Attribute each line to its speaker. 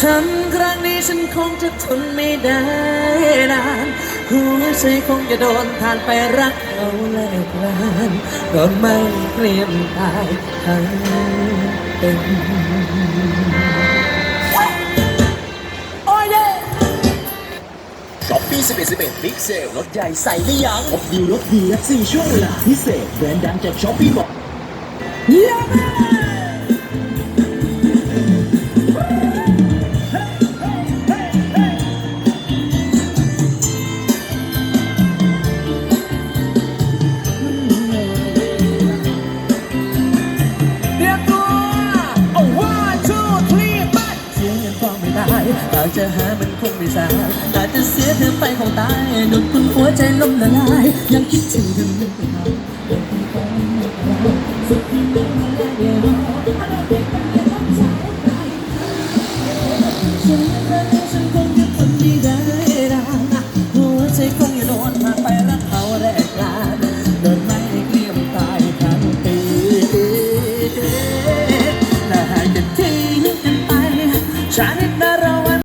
Speaker 1: ช้ำครั้งนี้ฉันคงจะทนไม่ได้นานหัวใจคงจะโดนทานไปรักเขาแลกลานโดนไม่เกลียมตายทั้งเป็นโอ้ย
Speaker 2: ช้อปปี้11 11บิ๊กเซลลดใหญ่ใส่ไม่ยั้ง
Speaker 3: พบดีลดดีและสี่ช่วงเวลาพิเศษแบรนด์ดังจากช้อปปี้บอก
Speaker 1: เหากจะหามันคงไม่สายอาจจะเสียเธอไปคงตายดุดคุณหัวใจล้มละลาย ยังคิดถึงเธอไม่เป็นไรฉันครั้งนี้ฉันคงจะทนไม่ได้นะหัวใจคงจะโดนพาไปรักเขาแรกลานเดินไม่เกลียมตายทั้งปีถ้าหากจะทิ้งกันไปฉัน